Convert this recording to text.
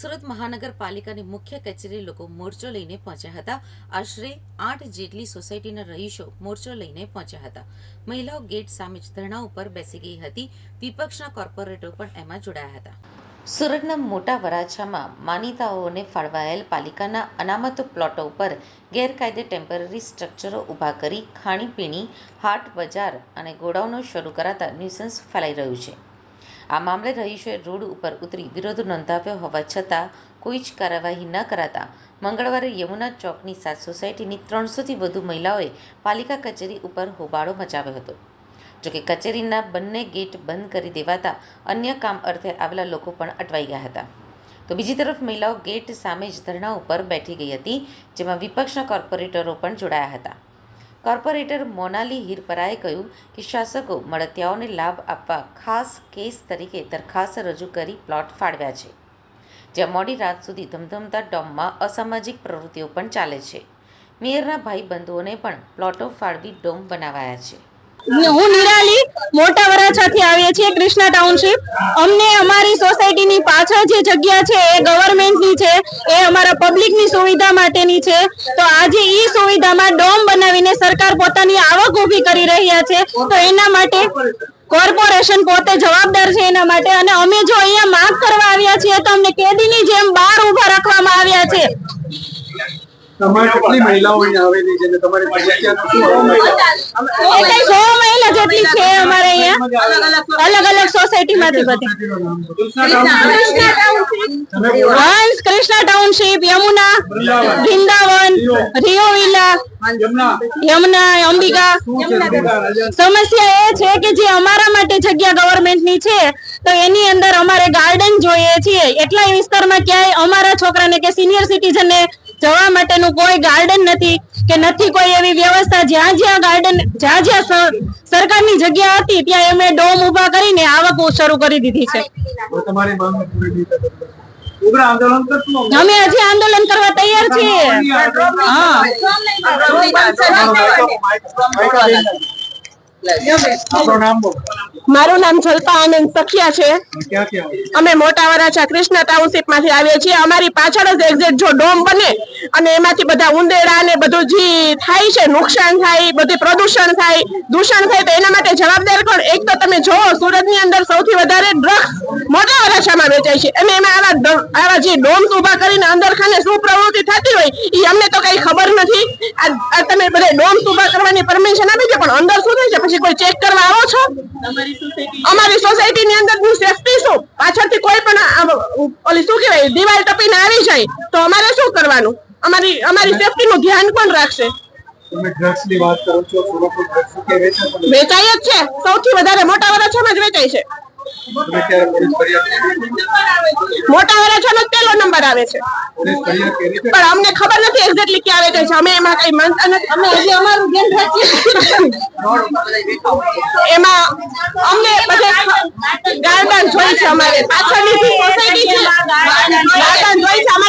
સુરત મહાનગરપાલિકાની મુખ્ય કચેરી લોકો મોરચો લઈને પહોંચ્યા હતા. આશરે આઠ જેટલી સોસાયટીના રહીશો મોરચો લઈને પહોંચ્યા હતા. મહિલાઓ ગેટ સામે જ ધરણા ઉપર બેસી ગઈ હતી. વિપક્ષના કોર્પોરેટરો પણ એમાં જોડાયા હતા. સુરતના મોટા વરાછામાં માનીતાઓને ફાળવાયેલ પાલિકાના અનામત પ્લોટો ઉપર ગેરકાયદે ટેમ્પરરી સ્ટ્રક્ચરો ઊભા કરી ખાણીપીણી, હાટ બજાર અને ગોડાઉનો શરૂ કરાતા ન્યુસન્સ ફેલાઈ રહ્યું છે. આ મામલે રહીશોએ રોડ ઉપર ઉતરી વિરોધ નોંધાવ્યો હોવા છતાં કોઈ જ કાર્યવાહી ન કરાતા મંગળવારે યમુના ચોકની સાત સોસાયટીની ત્રણસોથી વધુ મહિલાઓએ પાલિકા કચેરી ઉપર હોબાળો મચાવ્યો હતો. જોકે કચેરીના બંને ગેટ બંધ કરી દેવાતા અન્ય કામ અર્થે આવેલા લોકો પણ અટવાઈ ગયા હતા. તો બીજી તરફ મહિલાઓ ગેટ સામે જ ધરણા ઉપર બેઠી ગઈ હતી, જેમાં વિપક્ષના કોર્પોરેટરો પણ જોડાયા હતા. કોર્પોરેટર મોનાલી હિરપરાએ કહ્યું કે શાસકો મળતિયાઓને લાભ આપવા ખાસ કેસ તરીકે દરખાસ્ત રજૂ કરી પ્લોટ ફાળવ્યા છે. જ્યાં મોડી રાત સુધી ધમધમતા ડોમમાં અસામાજિક પ્રવૃત્તિઓ પણ ચાલે છે. મેયરના ભાઈબંધુઓને પણ પ્લોટો ફાળવી ડોમ બનાવાયા છે. હું નિરાલી, મોટા વરાછાથી આવીએ છીએ કૃષ્ણા ટાઉનશીપ. અમને અમારી સોસાયટીની પાછળ જે જગ્યા છે, એ ગવર્મેન્ટની છે, એ અમારા પબ્લિકની સુવિધા માટેની છે. તો આજે એ સુવિધામાં ડોમ બનાવીને સરકાર પોતાની આવક ઊભી કરી રહ્યા છે. તો એના માટે કોર્પોરેશન પોતે જવાબદાર છે એના માટે. અને અમે જો અહીંયા માફ કરવા આવ્યા છીએ, તો અમને કેદીની જેમ બહાર ઊભા રાખવામાં આવ્યા છે તમારે કેટલી મહિલાઓ અહીંયા આવેલી છે ને તમારી સમસ્યાનું શું હલ એ કઈ સો મહિલા જેટલી છે અમારે અહીંયા. અલગ અલગ સોસાયટીમાંથી બધી. તમે Krishna township Yamuna Vrindavan. Rio. Villa Yamuna. Ambika? સમસ્યા એ છે કે જે અમારા માટે જગ્યા ગવર્મેન્ટની છે તો એની અંદર અમારે ગાર્ડન જોઈએ છીએ. એટલા વિસ્તારમાં ક્યાંય અમારા છોકરાને કે સિનિયર સિટીઝનને જવા માટેનું કોઈ ગાર્ડન નથી કે નથી કોઈ એવી વ્યવસ્થા. જ્યાં જ્યાં ગાર્ડન જ્યાં જ્યાં સરકારની જગ્યા હતી ત્યાં એમણે ડોમ ઊભા કરીને આવક શરૂ કરી દીધી છે. અમે. હજી આંદોલન કરવા તૈયાર છીએ. હા. મારું નામ જલ્પા આનંદ સખિયા છે. અમે મોટા વરાછા કૃષ્ણ ટાઉનશીપમાંથી આવીએ છીએ. અમારી પાછળ જ એક્ઝેક્ટ જો ડોમ બને અને એમાંથી બધા ઉંદેડા ને બધું જે થાય છે નુકસાન થાય બધું પ્રદૂષણ થાય દૂષણ થાય તો એના માટે જવાબદાર કોણ? એક તો તમે જોવો સુરતની અંદર સૌથી વધારે ડ્રગ્સ મોટા વરાછામાં વેચાય છે. અને એમાં આવા ડ- આવા ડોમ્સ ઊભા કરીને અંદર ખાને શું પ્રવૃત્તિ થતી હોય એ અમને તો કઈ ખબર નથી. આ તમે બધા ડોમ્સ ઊભા કરવાની પરમિશન આપી છે પણ અંદર શું થાય છે? પછી કોઈ ચેક કરવા આવો છો? અમારી સોસાયટી ની અંદરની સેફટી શું પાછળથી કોઈ પણ ઓલી શું કહેવાય દિવાલ ટપીને આવી જાય તો અમારે શું કરવાનું? અમારી અમારી સેફટી નું ધ્યાન કોણ રાખશે? તમે ડ્રગ્સની વાત કરો છે વેચાય જ છે. સૌથી વધારે મોટા વરાછામાં જ વેચાય છે? મોટા વરાછાનો પહેલો નંબર આવે છે. પણ અમને ખબર નથી એક્ઝેક્ટલી ક્યાં આવે છે. અમે એમાં કઈ માનતા નથી. અમે હજી અમારું ગેમ એમાં અમને બધે ગાર્ડન જોઈ છે અમારે. પાછળની સોસાયટી છે ગાર્ડન જોઈ છે અમારે.